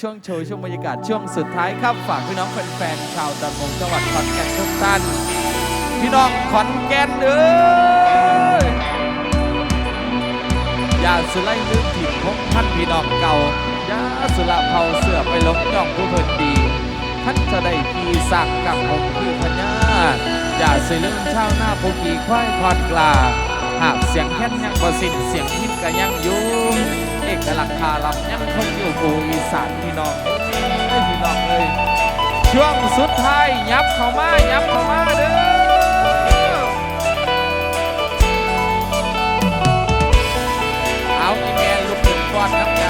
ช่วงโชว์ช่วงบรรยากาศช่วงสุดท้ายครับฝากพี่น้องแฟนๆชาวตะมงจังหวัดขอนแก่นทุกท่านพี่น้องขอนแก่นเอ้ยอย่าสุไลลืมถิ่นพบท่านพี่น้องเก่าอย่าสุละเผาเสื้อไปหลงย่องผู้เพิ่นดีท่านจะได้ขี่สักกับผมคือพญาอย่าสิลืมชาวหน้าผู้ขี่ควายควานกลา หากเสียงแค้นยังบ่สิ้นเสียงพินก็ยังอยู่เอกลักษณ์คาลำยังคงอยู่ภูอีสานพี่น้องเอ้ยพี่น้องเอ้ยช่วงสุดท้ายยับเข้ามายับเข้ามาเด้อเอาอีแมนลุกขึ้นก่อนครับ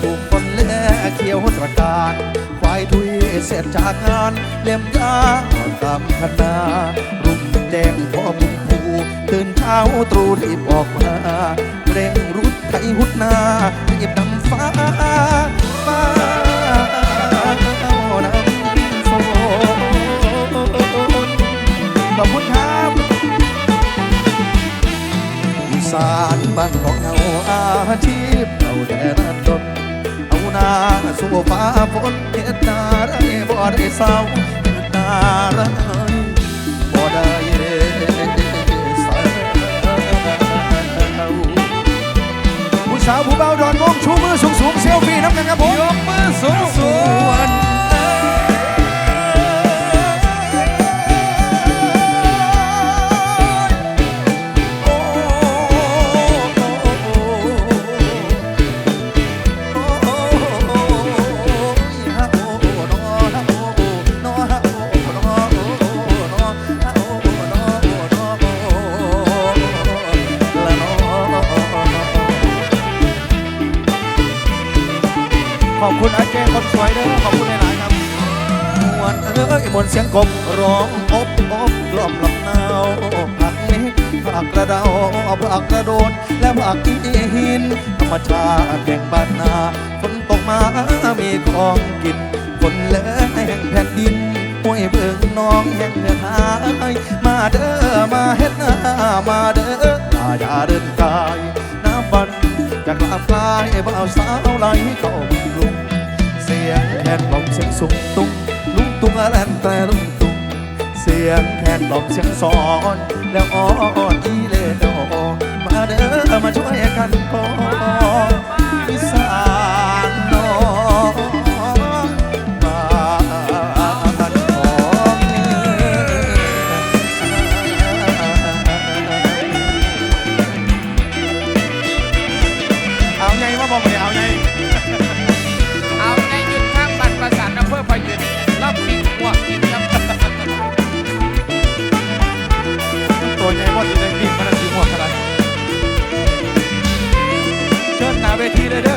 ถูกคนแลเขียวตระการควายทุยเสร็จจากงานเลี่ยมยาตามคณารุ่งแดงพ่อบุญผูตื่นเช้าตรู่รีบออกมาเร่งรุดไทยหุดนารีบนำฟ้าฟ้าขอบคุณครับอีสานบ้านของเราอาชีพ แดนดนเอาหน้าสู้ฟ้าฝนเฮ็ดนาไรบ่ได้เศร้าเฮ็ดนาไรบ่ได้ผู้สาวผู้เบาดอนมงชู มนเสียงกบร้องอบอบกล่อมลำนาวผักเล็กผักกระเดาผักกระโดนและผักอีหินธรรมชาติแบ่งบ้านนาฝนตกมามีของกินฝนเลือแห่งแผ่นดินห้วยเบิ่งน้องแห่งเนื้อหายมาเด้อมาเฮ็ดนามาเด้ออาอย่าเดินกายน้ำบันจากลาฟลายบ่าวสาวไหลเข้าบึงลุงเสียงแคนกล่อมเสียงสูงตุ้ง แต่ลุงตุ้งเสียงแทนกล่อมเสียงสอน แล้วอ้อนอีเลโดมาเด้อมาช่วยกันก่อนอีสาน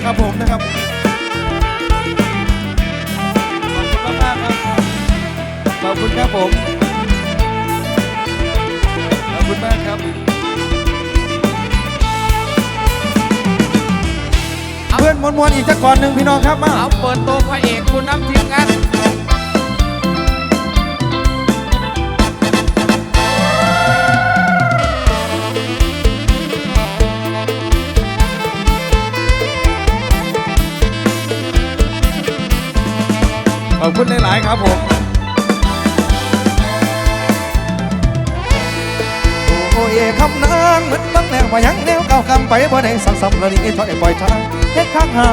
ครับผมนะครับ ขอบคุณมากครับ ขอบคุณครับผม ขอบคุณมากครับ เพื่อนมวลๆอีกสักก่อนหนึ่งพี่น้องครับมา เอาเปิดตัวพระเอกคุณน้ำทีมงาน อบคุณหลาย ๆ ครับผม โอ้ยคำนางเหมือนบังแนวว่ายังแนวเก่าคำไปบ่ได้สั่งซ้ำแล้วนี่ถอยปล่อยทางเฮ็ดข้างหา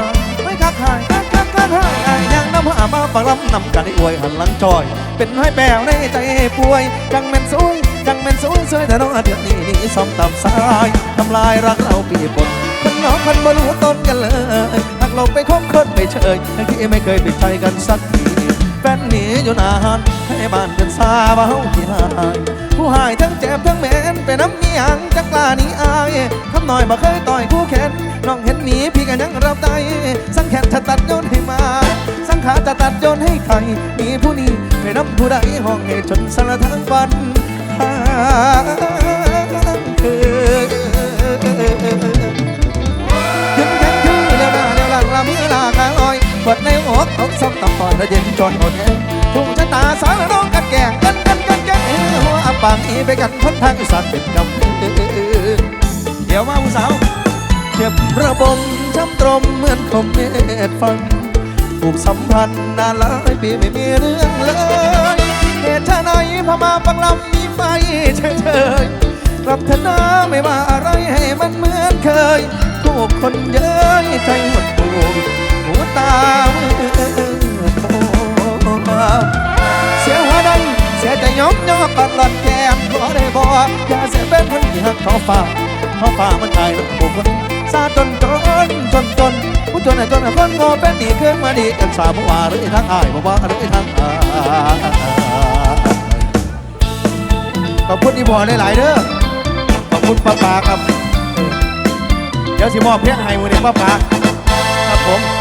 ไม่คักหายคักคักคักหายอายยังน้ำหามาปังลำนำกันให้อวยหันหลังจอย เป็นห้อยแปวในใจป่วยจังแม่นสูงจังแม่นสูงสวยแต่น้องเดือนนี้นี่ซ้อมตามสายทำลายรักเราปีบนคนน้องคนบ่รู้ต้นกันเลยหักเราไปคบคนไปเฉยทั้งที่ไม่เคยปิดใจกันสัก แฟนหนีอยู่นานให้บ้านเป็นซาเบาที่หายผู้หายทั้งเจ็บทั้งเหม็นเป็นน้ำเมียงจักลาหนีอายคำหน่อยบ่เคยต่อยคู่แขนน้องเห็นหนีพี่ก็ยังรับได้สังแขนจะตัดโยนให้มา สังขาจะตัดโยนให้ใครมีผู้นี้ไปน้ำผู้ใดห้องให้จนสารทั้งวันหาคือ กอกซ้ำตำปอนและเย็นจนหมดแรงถูกชะตาสารน้องกันแก่งกันกันกันแก่งหัวอับปางอีไปกันพ้นทางอีสานเป็นกำเดี๋ยวมาผู้สาวเจ็บระบมช้ำตรมเหมือนคมเม็ดฟังผูกสัมพันธ์นานหลายปีไม่มีเรื่องเลยเหตุชะไหนพม่าปังลำมีไฟเฉยๆกลับเถอะนะไม่ว่าอะไรให้มันเหมือนเคยถูกคนเย้ยใจหดหูหัว ตามเสียหัวใดเสียใจยอมยอมปัดหลอดแก้มขอได้บอกอย่าเสียเป็นคนที่หักเขาฝ่าเขาฝ่ามันตายแล้วบุคคลซาจนจนจนจนผู้จนไอ้จนไอ้คนโง่เป็นดีขึ้นมาดีกันสาบว่าหรือทางอายบอกว่าหรือทางอายขอบคุณที่บอกหลายๆเด้อขอบคุณป้าปาครับ เดี๋ยวสิมอบเพลงให้มือนี้ป้าปาครับผม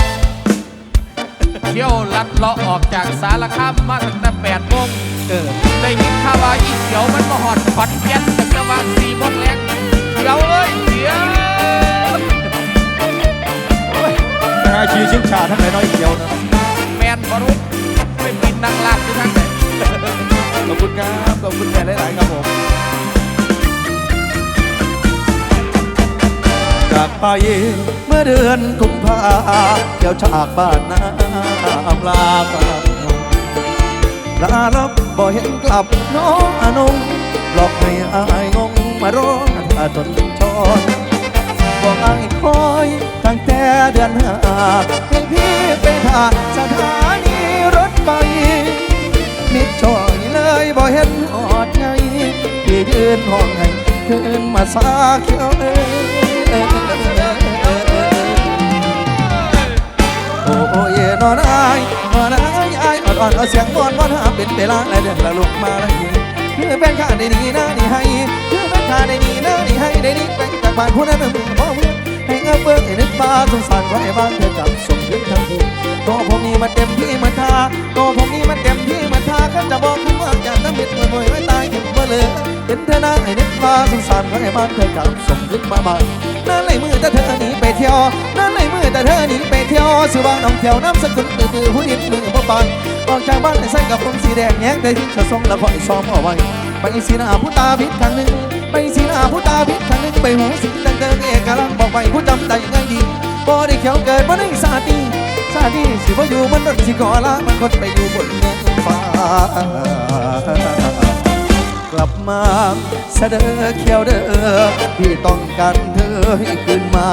เที่ยวลัดเลาะออกจากสารคามมาตั้งแต่แปดโมงเออได้ยินข่าวว่าอีเขียวมันมาหอดขอนแก่นตั้งแต่วันสี่โมงแรงเขียวเอ้ยเขียวนะฮะชีชิงชาทั้งไหนน้อยเดียวนะแมนบรุษไปบินนางลาดอยู่ทางไหนขอบคุณครับขอบคุณแม่หลายๆครับผม จากไป เมื่อเดือนกุมภาเที่ยวฉากบ้านนาอำลาปาลาลับบ่เห็นกลับน้องอนงหลอกให้อายงงมาร้องอาจนชอนบอกไอ้คอยตั้งแต่เดือนห้าให้พี่ไปถ่าสถานีรถไฟมิดช่อยเลยบ่เห็นหอดไงพี่ยืนห้องให้คืนมาสาเขียวเอ้ โอ้ยนอนอายนอนอายอายอ่อนๆเอาเสียงวอนวอนหาเป็นเวลาและเดือนละลุกมาละยินคือเป็นข้าได้ดีนะนี่ให้คือเป็นข้าได้ดีนะนี่ให้ได้ดีไปจากบ้านผู้นั้นมือพ่อเพื่อให้เงาเบิ้งให้นึกฟ้าสงสารไว้บ้านเธอกับสมยึดทั้งคืนตัวผมนี่มันเต็มที่มันทาตัวผมนี่มันเต็มที่มันทาก็จะบอกคุณว่าอยากน้ำเม็ดมวยไว้ตายถึงเมื่อเลยเห็นเธอหน้าให้นึกฟ้าสงสารไว้บ้านเธอกับสมยึดมาบ้าน นั่นเลยมือแต่เธอหนีไปเที่ยวนั่นเลยมือแต่เธอหนีไปเที่ยวสิว่าน้องเที่ยวน้ำสกุลตื่นผู้ดินมือพ่อปานออกจากบ้านไปใส่กับผมสีแดงแย้งได้ที่จะส่งแล้วคอยซ้อมเอาไว้ไปสีหน้าผู้ตาพิษทางหนึ่งไปสีหน้าผู้ตาพิษทางหนึ่งไปหูสิงตังเติงเอกลักษณ์บอกไว้ผู้จำใจง่ายดีบ่ได้เขียวเกิดบ่ได้สาดีสาดีสิบ่อยู่มันรถสิก่อละมันคนไปอยู่บนเมืองฟ้า ลับมาเสดอเขียวเด้อพี่ต้องการเธอให้คืนมา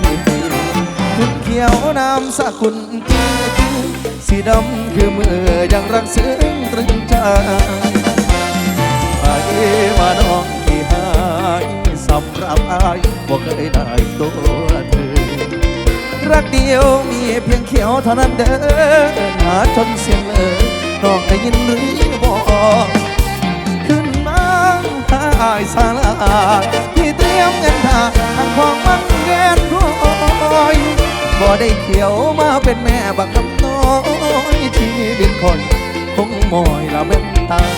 พี่คุณเขียวน้ำสกุลคือสีดำคือมือยังรักซึ้งตรึงใจอายว่าน้องที่หายสำหรับอายบ่เคยได้ตัวเธอรักเดียวมีเพียงเขียวเท่านั้นเด้อหาจนเสียงเลยน้องได้ยินหรือบ่ขึ้นมาหา อายสาลาที่เตรียมเงินทาทางของมันแกนรอได้เขียวมาเป็นแม่บักคำน้อยชีวิตคนคงมอยละเป็นตาย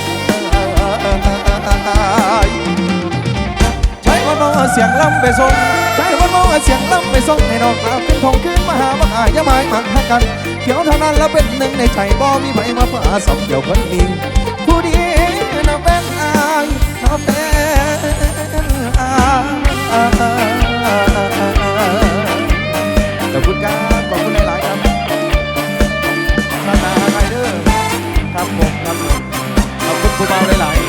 ใช้วันมอเสียงล่ำไปส่งใช้วันมอเสียงล่ำไปส่งให้น้องกลับขึ้นทองขึ้นมาหามาหายาไม้มันหักกันเขียวเท่านั้นแล้วเป็นหนึ่งในใจบ่มีไผมาฝ่าสองเดียวคนนี้ผู้ดี ขอบคุณครับขอบคุณหลาย ๆ ครับนานาไรเดอร์ครับผมครับผมขอบคุณผู้เบาหลาย ๆ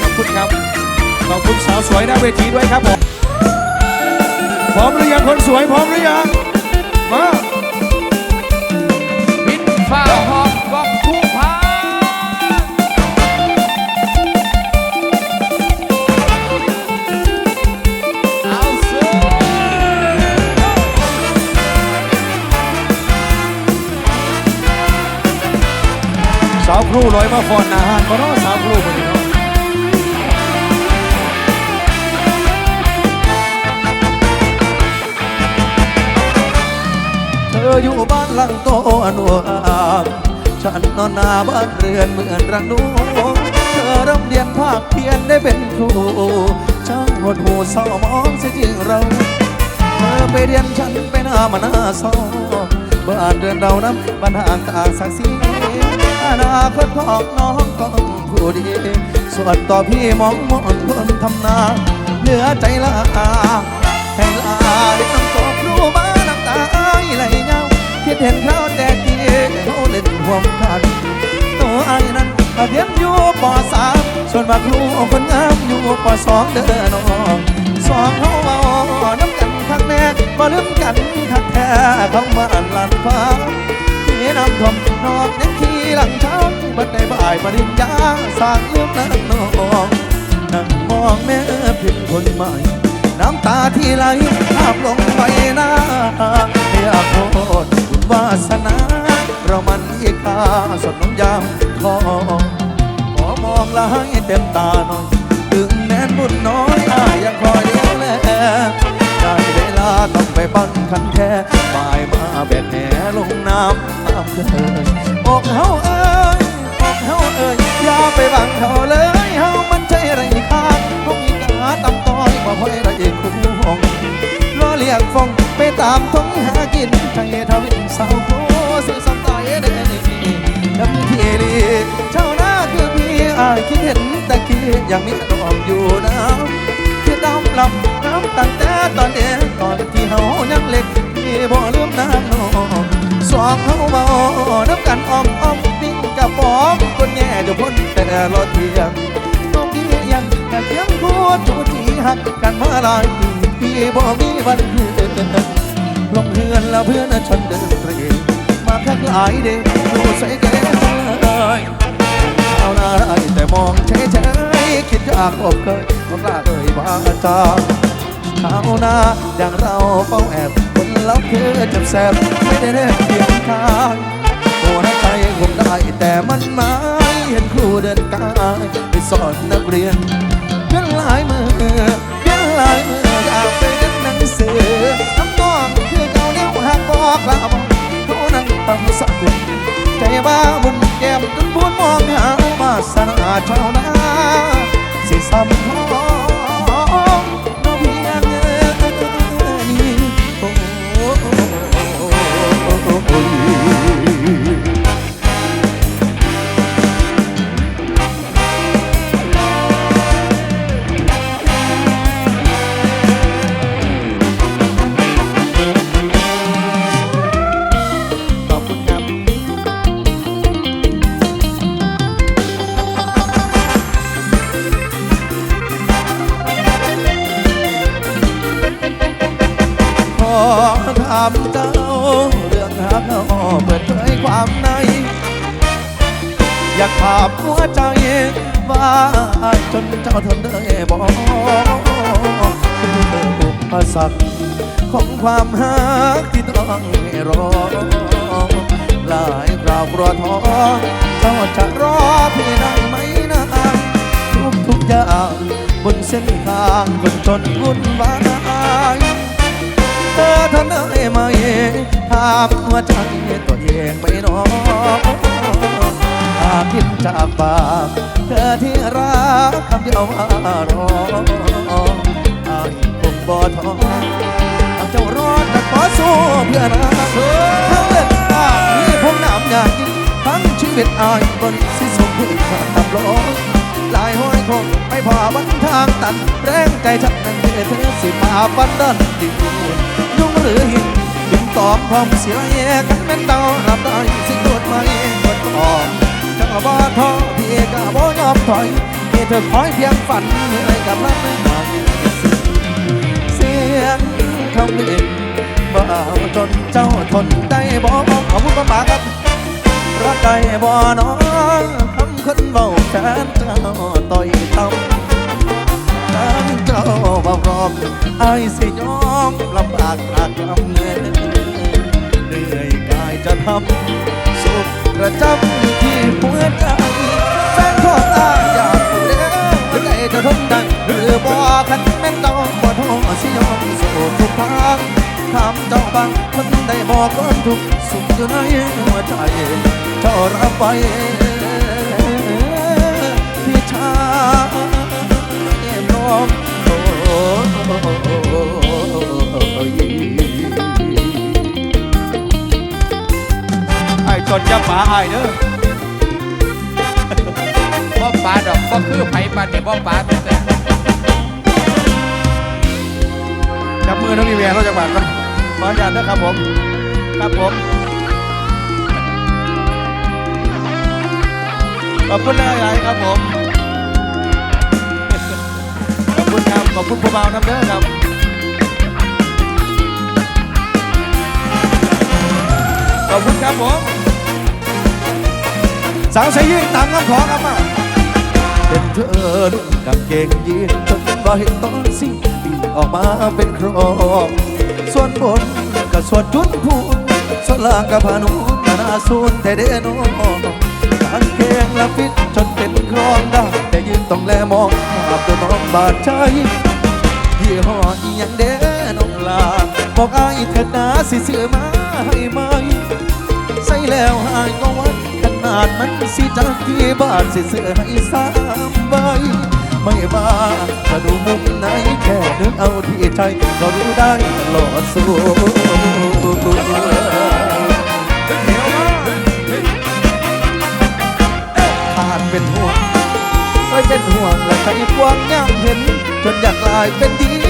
ขอบคุณครับ ขอบคุณสาวสวยหน้าเวทีด้วยครับผม พร้อมหรือยังคนสวยพร้อมหรือยัง มาาวครูลอยมาฟอนอาหารก็รอสาวครูคนนี้เนาะเธออยู่บ้านหลังโตอนุอามฉันนอนหน้าบ้านเรือนเหมือนรังนูเธอร่ำเรียนภาคเพียนได้เป็นครูช่างหดหูเศร้ามองเสียจริงเรา เธอไปเรียนฉันไปหน้ามาหน้า ซอบ้านเรือนเรานั้นบ้านห่างต่างสักสีอนาคตของน้องก็ผู้ดี ส่วนต่อพี่มองมองคนทำนาเหลือใจละให้ลาได้น้ำตกรู้มาน้ำตาไหลเงาคิดเห็นเขาแต่กี้เขาเล่นห่วมกันตัวไอ้นั้นเรียนอยู่ปสามส่วนบาครูคนงามอยู่ปสองเด้อน้อง คักแท้ามาอันลันฟ้าที่น้ำทมนอกยังขี่หลังเท้าบัดในบ่ายปริญญาสร้างลืมนั่นน้องนั่งมองแม่พิมคนใหม่ น้ำตาที่ไหลภาพลงใบหน้าอยากโทษบุญวาสนา เรามันอีกาสดน้ำยางคอขอมองละให้เต็มตาหน่อย ถึงแม้นบุญน้อยอายังคอยเดียวแล ต้องไปปั้นคันแค่บายมาแบกแหลงน้ำน้ำเกินอกเฮาเอ้ยอกเฮาเอ้ยอย่าไปบังเขาเลยเฮามันใจไรค่าคงอีกาตำต้อยบ่ค่อยไรคุ้มห้องรอเรียกฟงไปตามท้องหากินใจทวินสาวโคสื่อสำตายเดนี่ดำทีรีเจ้าหน้าคือพี่อายคิดเห็นตะกี้ยังมีดอกอยู่นะคือดำลำน้ำตั้งแต่ตอนเด็ก บ่ลืมน้ำนองสองเฮาเมาน้ำกันอ้อมอ้อมปิ้งกระป๋อมคนแง่จะพ้นแต่รอเที่ยงน้องพี่ยังแต่เพียงพูดจูจีหักกันมาหลายปีพี่บ่มีวันคืนลงเฮือนแล้วเพื่อนฉันเดินเตรมาคักหลายเด้ดูใส่แก่เลยเอาหน้าได้แต่มองเฉยเฉยๆคิดอยากอบเคยก็กล้าเอ่ยว่าจาข้าวหน้าอย่างเราเฝ้าแอบ คนเราคือจ็บแสบไม่ได้แนบเพียงข้างหัวใจผมได้แต่มันไม่เห็นครูเดินกายไปสอนนักเรียนเป็นหลายมือ อยากถามหัวใจว่าจนเจ้าทนได้บอกอุปสรรคของความหักที่ต้องรอ หลายคราวกลัวท้อเจ้าจะรอพี่ได้ไหมนะทุกทุกอย่างบนเส้นทางคนจนวุ่นวายเธอท่านั้ไหมถามหัวใจตัวเองไม่น้อ กกินจากปากเธอที่รักคำเดียวว่ารอไอายคงบ่ท้อเอาเจ้ารอดแต่ขอสู้เพื่อนาเธอทั้งเล่นตามีผมน้ำอยากกินทั้งชีวิตอายบนสิสมพื่อความร้อนหลายห้อยคงไม่พอวันทางตัน แรงใจฉันนั้นเธอเธอสิมาปันดันดียุ่งหรือหินดึงตอมความเสียแยกันแม่นเตารับได้สิโดดไม่กดออก จังบ่ท้อพี่ก็บ่ยอมถอยให้เธอคอยเพียงฝันเหนื่อยกับรักไม่หายเสียงคำเล่นบ่าวจนเจ้าทนได้บ่ขอบคุณมากๆครับรักได้บ่น้องคำคนเบาแฟนเจ้าต่อยทำทางเจ้าบ่รอมไอ้สิยอมลำบากหากลำเงินเหนื่อยกาย จะทำสุขประจำที่หัวใจแฟนของอาอยากรู้แล้วว่าใจจะทนได้หรือบ่คันแม่นเจ้าบ่ท้อสิยอมสู้ทุกทางถามเจ้าบางคนได้บอกก่อนทุกสุขอยู่ในหัวใจเจ้ารับไว้พี่ชายพร้อม นจะป๋าไอ้เด้อบ่ปลาดอกบ่คือไผปานนี่บ่ปลาแต่แต่จับมือทั้งพี่แวร์เราจะบาดกันขออนุญาตนะครับผม ครับผม ขอบคุณหลายๆครับผม ขอบคุณครับ ขอบคุณผู้เบาน้ำเด้อครับขอบคุณครับผม สาวใช้ยืนตามคำขอครับมาเป็นเธอนุ่งกางเกงยีนจนบ่เห็นตอนสิ่งปีออกมาเป็นโครงส่วนบนก็ส่วนจุนพูนส่วนล่างก็พานุนานาสูนแต่เดโนกางเกงละฟิตจนเป็นครองได้แต่ยืนต้องแลมองภาพตัวน้องบาดใจยี่ห้ออีหยังเด้น้องลาบอกอายเถิดนาสิซื้อมาให้ไหมใส่แล้วหายก็วัด นาดมันสิจากกี่บาทสิซื้อให้สามใบไม่ว่าจะดูมุมไหนแค่นึกเอาที่ใจก็รู้ได้ตลอดสู้ขาดเป็นห่วงไม่เป็นห่วงและใจกว้างย่างเห็น จนอยากกลายเป็นดิน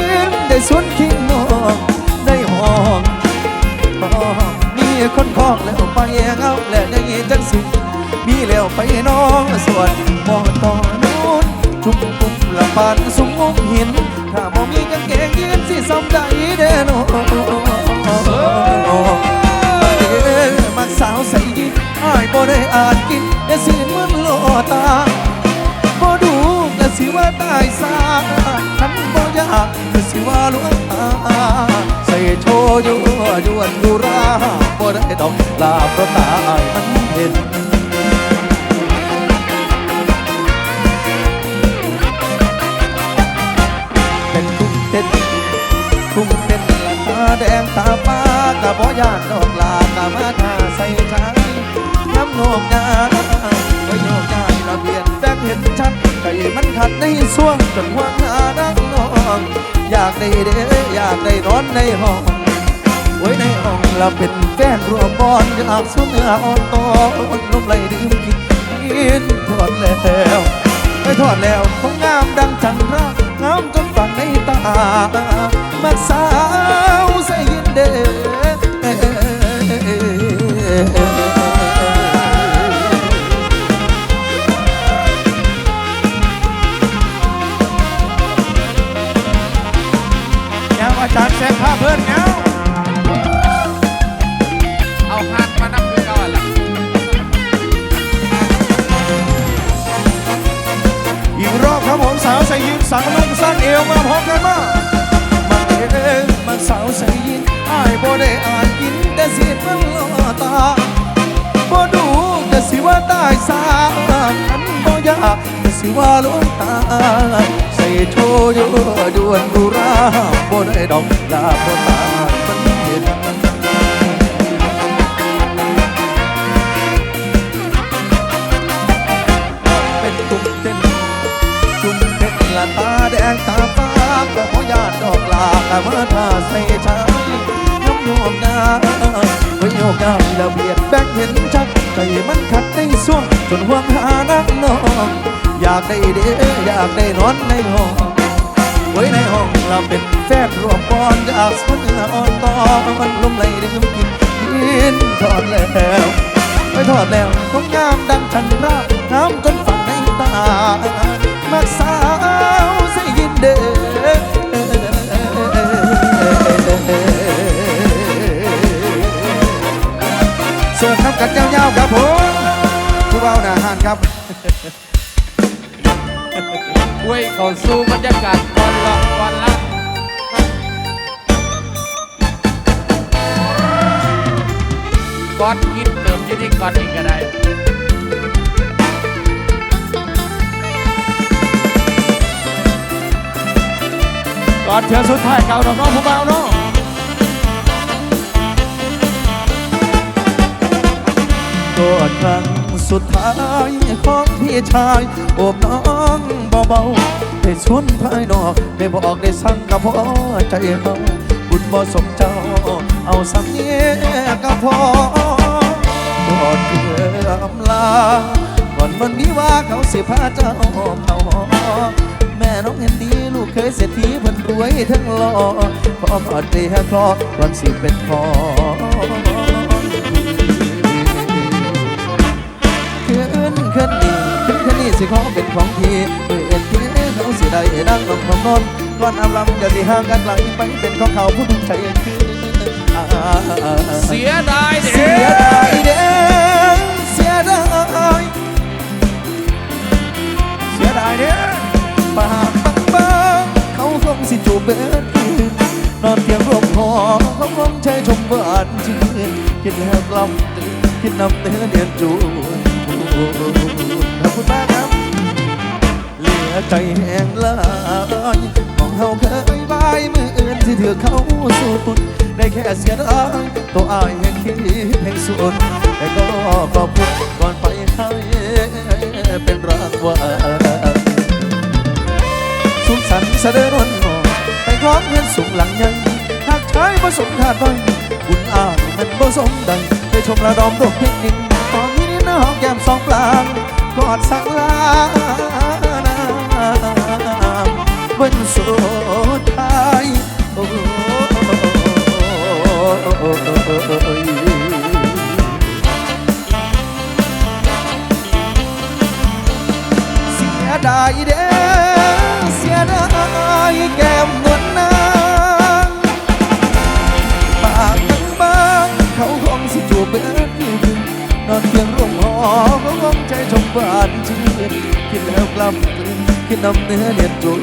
ได้สวนคิงนองได้ห้องมีคนคอกแล้วไปเงาแล้วยังยีจังสิมี แล้วไปน้องสวนมองต่อนู้นจุ่มปุ่มละปานสุงมุมหิน ถ้าบ่มีกางเกงยีนสิสมใจเด้อน้องบัดเด้อมักสาวใส่ยีนอ้ายบ่ได้อ่าจกินแต่สิมันโลตาบ่ดูก็สิว่าตายซาฉันบ่อยากก็สิว่าลวงตาใส่โชยู่ยวนดูราบ่ได้ดอกลาเพราะตายมันเห็น แดงตาฟ้ากะบ่ยานดอกลากะมาทาใส่ใจน้ำโนมยาไว้โยกย้ายระเบียนแบกเห็นชัดไก่มันขัดในส่วงจนห่วงหานักนองอยากได้เด้อยากได้นอนในห้องไว้ในห้องเราเป็นแฟนรัวบอนอยากสู้เนื้ออ่อนตอนลมไหลดื่มกินกินทอดแล้วไม่ทอดแล้วคงงามดังจันทรา งามจนฝังในตามักสาวใส่ยินเดอยังอาจารย์แซงผ้าเพื่อน สาวใส่ยินสังลุงสั้นเอวมาพร้อมกันมามาเด้อมาสาวใส่ยินอ้ายบ่ได้อ่านกินแต่สิมันล่อตาบ่ดูก็สิว่าตายสาอันบ่อยากก็สิว่าลวงตาใส่โชว์อยู่ดวนดูราบ่ได้ดอกลาบ่ตา ยมันดอกลากะมาทาใส่ชายยกโยกยาไว้โยกยาแล้วเบียดแบงเห็นชัดใจมันขัดในส่วงจนห่วงหานักน้องอยากได้เด้ออยากได้นอนในห้องไว้ในห้องเราเป็นแฟนรวมปอนอยากสนเนื้ออ่อนตอนลมไหลดื่มกินกินทอดแล้วไปทอดแล้วต้องงามดังชันราบน้ำจนฝังในตามักสา เด้อเสิร์ฟน้ำกันยาวๆครับผมผู้เบาหนาหานครับเว้ยเขาสู้บรรยากาศก่อนลองก่อนละก่อนกินเติมอยี่ที่ก่อนอีกก็ได้ ก่อนเถื่อสุดท้ายเก่าดอกน้องผู้เบาเนาะกอดครั้งสุดท้ายของพี่ชายโอบน้องเบาๆได้ชวนภายนอกได้บอกได้สั่งกับพ่อใจเฮาบุญบ่สมเจ้า เอาสักเนี้ยก็พอกอดเพื่ออำลาก่อนวันนี้ว่าเขาสิพาเจ้าเขาหอแม่น้องเห็นดี เคยเศรษฐีเพิ่นรวยทั้งหล่อขอกอดเรียกรอก่อนสิเป็นพอขึ้นขึ้นนี่ขึ้นขึ้นนี่สิขอเป็นของพี่เปิดที่เขาสิได้ดังลงของนนก่อนอำลำจะสิห่างกันไกลไปเป็นของเขาผู้ทุกใจคืออ่าเสียดายเด้เสียดายเด้อเสียดายเสียดายเนี่ยปา สิจูบเบิดนอนเตียงร่มหอเขาคงใช้ชมหวานชื่นคิดแล้วกล้ำตื่นคิดนำเนื้อเนียนจูขอบคุณมากครับเหลือใจแห้งลายมองเฮาเคยบายมืออื่นที่เถือเขาสุดได้แค่เสียดายตัวอายแห่งคิดแห่งสุดแต่ก็ขอบคุณก่อนไปให้เป็นรางวัลสุขสันต์เสด็จวัน นอนไปคล้องเงินสูงหลังใหญ่หากชายผสมขาดไปบุญอายมันผสมใดไปชมระดมดอกเพลงดินตอนนี้นี่น้องแก้มสองปลางกอดสังลาวันสุดท้ายโอ้ยเสียดายเด้อเสียดายแก้ม แล้วกล้ำกลืนคิดนำเนื้อเลียนจูน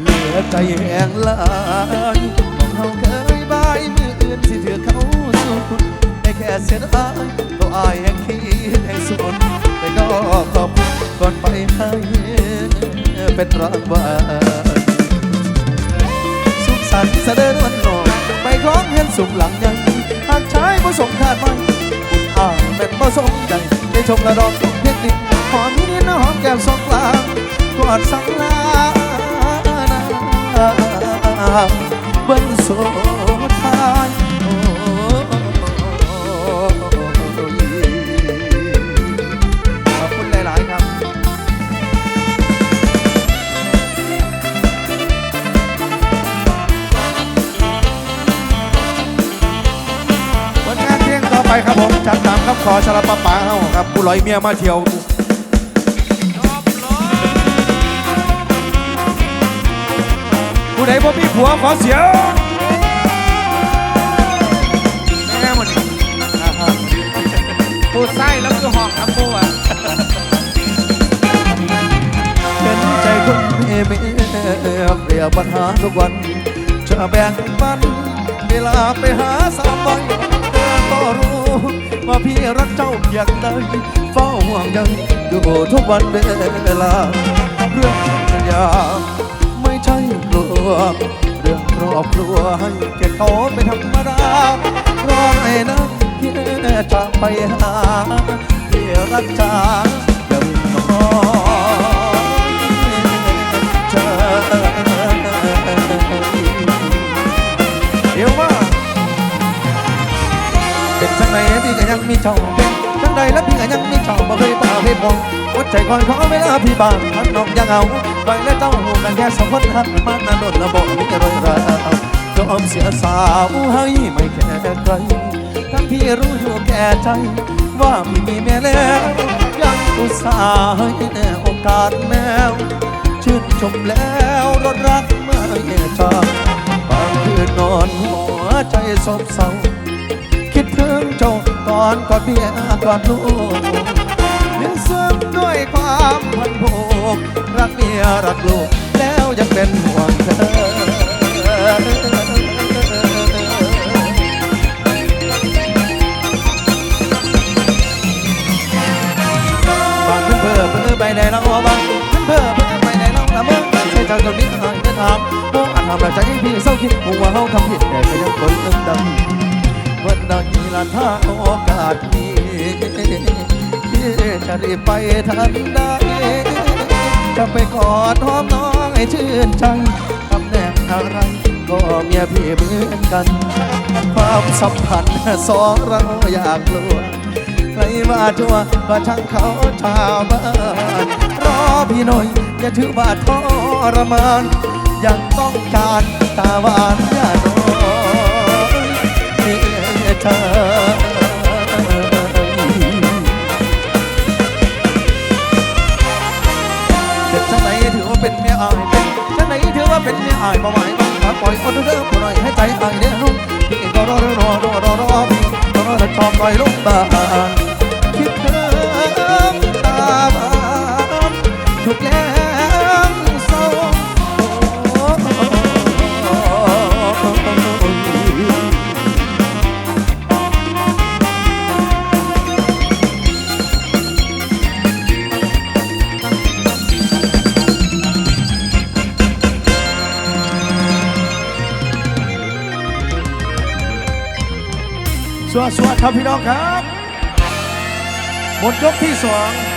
เหลือใจแห้งลายมองเขาเคยบายมืออื่นสิถือเขาสู้คุณได้แค่เสียดายตัวอายแห่งคิดให้สุดแต่ก็ขอบคุณก่อนไปให้เป็นรางวัลสุขสันต์เสด็จวันนอนไปคล้องเห็นสุขหลังยังหากชายผสมขาดไม่ อายเป็นผสมดังได้ชมระดอกเพชรดินหอมนิดน้หอมแก้มสองกลางกอดสังลาเบิ้งสุด ผมจัดตามคำขอชาลปะป๋าเฮาครับผู้ลอยเมียมาเที่ยวผู้ใดบ่มีผัวขอเสียงแม่มันนี่นะครับพูดไส้แล้วคือห้องน้ำมูอะเห็นใจคนเมเมเปรียบปัญหาทุกวันจะแบ่งปันเวลาไปหาสาวบ่อยก็รู้ ว่าพี่รักเจ้าเพียงใดเฝ้าห่วงใยอยู่ทุกวันเวลา เรื่องสัญญาไม่ใช่กลัว เรื่องครอบครัวให้แก่เขาเป็นธรรมดารอให้นะพี่จะไปหาพี่รักจาอย่าวิ่งน้อง เจ้าเป็นจังใดแล้วพี่ก็ยังมีเจ้าบ่เคยป่าให้พองหัวใจคอยขอเวลาพี่บางทันน้องยังเอาคอยและเจ้าหูกันแค่สองคนหักมันนานนแล้วบอกมีรอยร้าวยอมเสียสาวให้ไม่แค่ใครทั้งพี่รู้อยู่แก่ใจ ว่าไม่มีแม่แล้วยังอุตส่าห์ให้โอกาสแมวชื่นชมแล้วรถรักไม่จางบางคืนนอนหัวใจซบเศร้าคิดถึงเจ้า ก่อนก่อนเบียก่อนลูกเลี้ยงซึมด้วยความพันผูกรักเมียรักลูกแล้วยังเป็นห่วงเธอบางเพื่อเพื่อไปไหนแล้วบางเพื่อเพื่อไปไหนแล้วละเมื่อใช่เจ้าตรงนี้หายจะถามโอ้อาจทำอะไรใจพี่เศร้าคิดหัวเขาทำผิดแต่ก็ยังคนนึงดั วันใดละถ้าโอกาสมีจะรีบไปทันใดจะไปกอดหอมน้องให้ชื่นใจตำแหน่งอะไรก็เมียพี่เหมือนกัน ความสัมพันธ์สองเราอยากกลัวใครมาจัวก็ช่างเขาชาวบ้านรอพี่หน่อยอย่าถือว่าทรมานยังต้องการตาหวานอย่าน้อย บ้านคิดถึงตาบานทุกแรงเศร้าสวัสดีครับพี่น้องครับ มดยกที่สอง